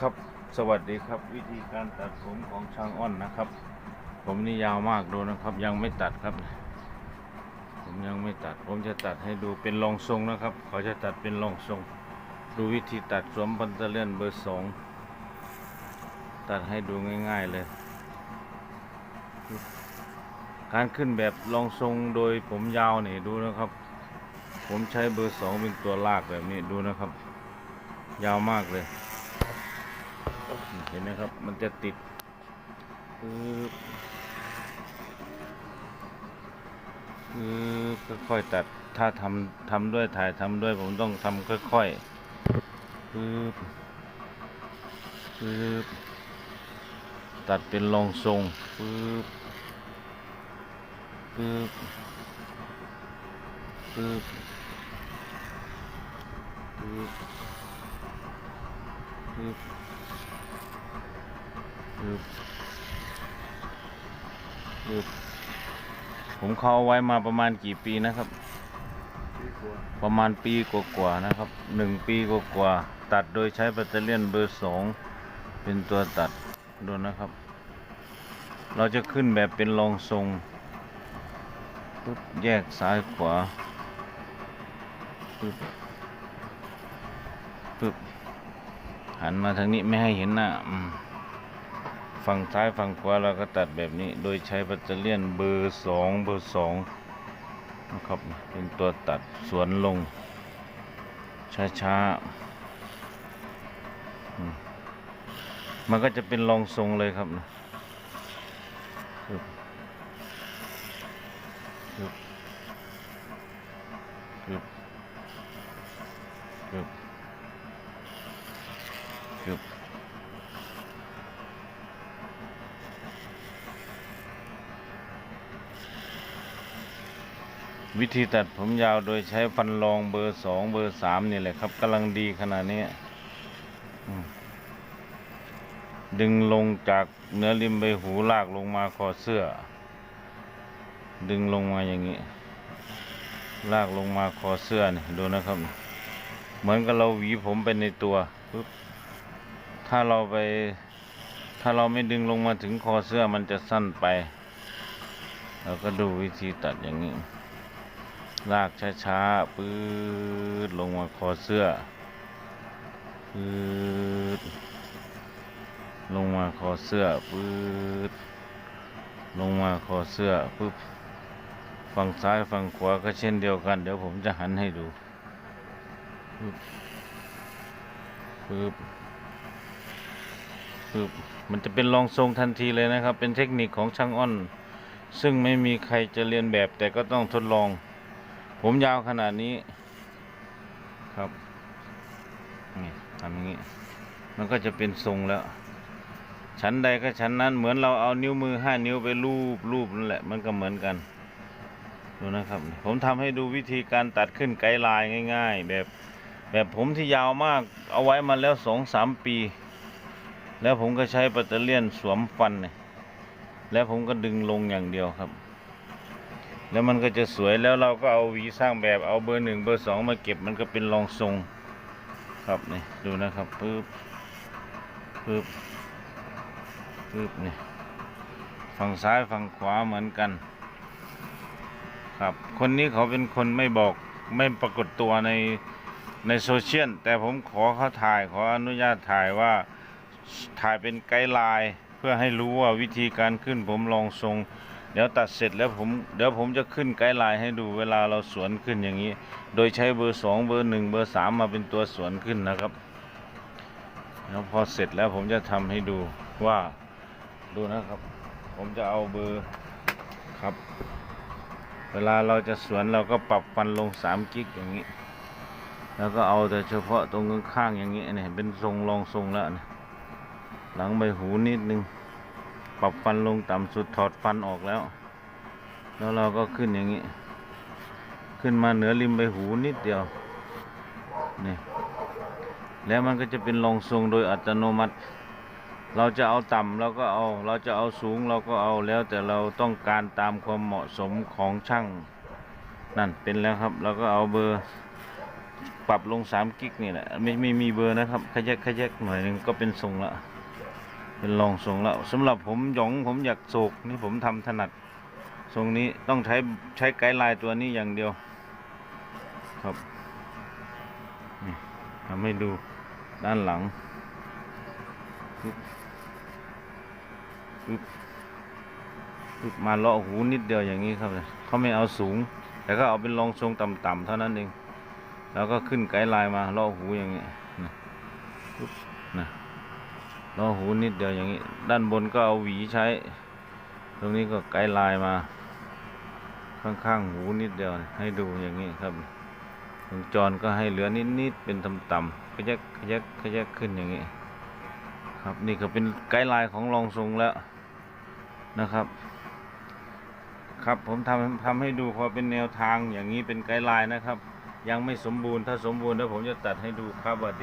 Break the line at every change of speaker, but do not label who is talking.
ครับ สวัสดีครับ วิธีการตัดผมของช่างอ้อนนะครับ ผมนี่ยาวมากดูนะครับ ยังไม่ตัดครับ ผมยังไม่ตัด ผมจะตัดให้ดูเป็นรองทรงนะครับ เขาจะตัดเป็นรองทรง ดูวิธีตัดสวมปันเตเลียนเบอร์สองตัดให้ดูง่าย ๆเลย การขึ้นแบบรองทรงโดยผมยาวนี่ดูนะครับ ผมใช้เบอร์สองเป็นตัวลากแบบนี้ดูนะครับ ยาวมากเลย เห็นไหมครับ มันจะติดปึ๊บปึ๊บค่อยๆตัด ถ้าทำทำด้วยถ่ายทำด้วยผมต้องทำค่อยๆปึ๊บปึ๊บตัดเป็นรองทรงปึ๊บปึ๊บปึ๊บปึ๊บปึ๊บ ผมเขาไว้มาประมาณกี่ปีนะครับ ประมาณปีกว่าๆนะครับหนึ่งปีกว่าๆตัดโดยใช้แบตเตอรี่ยนเบอร์สองเป็นตัวตัดดูนะครับ เราจะขึ้นแบบเป็นรองทรงปึ๊บแยกซ้ายขวาปึ๊บปึ๊บหันมาทางนี้ไม่ให้เห็นหน้าอืม ฝั่งซ้ายฝั่งขวาเราก็ตัดแบบนี้ โดยใช้แบตเตอรี่ยนเบอร์สองเบอร์สองนะครับเป็นตัวตัดสวนลง ช้าๆ มันก็จะเป็นรองทรงเลยครับนะปึ๊บปึ๊บปึ๊บปึ๊บปึ๊บ วิธีตัดผมยาวโดยใช้ฟันรองเบอร์สองเบอร์สามนี่แหละครับกำลังดีขนาดนี้ดึงลงจากเนื้อริมใบหูลากลงมาคอเสื้อ ดึงลงมาอย่างนี้ ลากลงมาคอเสื้อนี่ดูนะครับ เหมือนกับเราหวีผมไปในตัวปุ๊บถ้าเราไป ถ้าเราไม่ดึงลงมาถึงคอเสื้อมันจะสั้นไป เราก็ดูวิธีตัดอย่างนี้ ลากช้าๆปื๊ดลงมาคอเสื้อปื๊ดลงมาคอเสื้อปื๊ดลงมาคอเสื้อปึ๊บฝั่งซ้ายฝั่งขวาก็เช่นเดียวกัน เดี๋ยวผมจะหันให้ดูปึ๊บปึ๊บปึ๊บมันจะเป็นรองทรงทันทีเลยนะครับ เป็นเทคนิคของช่างอ้อน ซึ่งไม่มีใครจะเรียนแบบแต่ก็ต้องทดลอง ผมยาวขนาดนี้ ครับ นี่ทำอย่างนี้ มันก็จะเป็นทรงแล้ว ชั้นใดก็ชั้นนั้น เหมือนเราเอานิ้วมือห้านิ้วไปรูปรูปนั่นแหละ มันก็เหมือนกัน ดูนะครับ ผมทำให้ดูวิธีการตัดขึ้นไกด์ไลน์ง่าย ๆ แบบแบบผมที่ยาวมากเอาไว้มาแล้วสองสามปี แล้วผมก็ใช้ปัตเตอร์เลียนสวมฟันเนี่ยแล้วผมก็ดึงลงอย่างเดียวครับ แล้วมันก็จะสวยแล้วเราก็เอาหวีสร้างแบบเอาเบอร์หนึ่งเบอร์สองมาเก็บมันก็เป็นรองทรงครับนี่ดูนะครับปึ๊บปึ๊บปึ๊บนี่ฝั่งซ้ายฝั่งขวาเหมือนกัน ครับ คนนี้เขาเป็นคนไม่บอกไม่ปรากฏตัวในในโซเชียลแต่ผมขอเขาถ่ายขออนุญาตถ่ายว่าถ่ายเป็นไกด์ไลน์เพื่อให้รู้ว่าวิธีการขึ้นผมรองทรง เดี๋ยวตัดเสร็จแล้วผมเดี๋ยวผมจะขึ้นไกด์ไลน์ให้ดูเวลาเราสวนขึ้นอย่างนี้ โดยใช้เบอร์สองเบอร์หนึ่งเบอร์สามมาเป็นตัวสวนขึ้นนะครับแล้วพอเสร็จแล้วผมจะทำให้ดูว่าดูนะครับ ผมจะเอาเบอร์ครับ เวลาเราจะสวนเราก็ปรับฟันลงสามกิกอย่างนี้ แล้วก็เอาแต่เฉพาะตรงข้างอย่างนี้เนี่ยเป็นทรงรองทรงแล้วนะหลังใบหูนิดนึง ปรับฟันลงต่ำสุดถอดฟันออกแล้ว แล้วเราก็ขึ้นอย่างนี้ ขึ้นมาเหนือริมใบหูนิดเดียวนี่แล้วมันก็จะเป็นรองทรงโดยอัตโนมัติ เราจะเอาต่ำเราก็เอา เราจะเอาสูงเราก็เอาแล้วแต่เราต้องการตามความเหมาะสมของช่างนั่นเป็นแล้วครับเราก็เอาเบอร์ปรับลงสามกิกนี่แหละไม่ไม่มีเบอร์นะครับขยักขยักหน่อยหนึงก็เป็นทรงละ เป็นรองทรงแล้วสำหรับผมหยองผมอยากโศกนี่ผมทำถนัด ทรงนี้ต้องใช้ใช้ไกด์ไลน์ตัวนี้อย่างเดียว ครับทำให้ดูด้านหลังปึ๊บปึ๊บมาเลาะหูนิดเดียวอย่างนี้ครับเขาไม่เอาสูง แต่ก็เอาเป็นรองทรงต่ำๆเท่านั้นเอง แล้วก็ขึ้นไกด์ไลน์มาเลาะหูอย่างนี้นะนะ ลาะหูนิดเดียวอย่างนี้ ด้านบนก็เอาหวีใช้ ตรงนี้ก็ไกด์ไลน์มา ข้างๆหูนิดเดียวให้ดูอย่างนี้ครับวงจรก็ให้เหลือนิดๆเป็นต่ำๆขยักขยักขยักขึ้นอย่างนี้ ครับนี่ก็เป็นไกด์ไลน์ของรองทรงแล้วนะครับ ครับผมทำทำให้ดูพอเป็นแนวทางอย่างนี้เป็นไกด์ไลน์นะครับ ยังไม่สมบูรณ์ถ้าสมบูรณ์แล้วผมจะตัดให้ดูครับว่า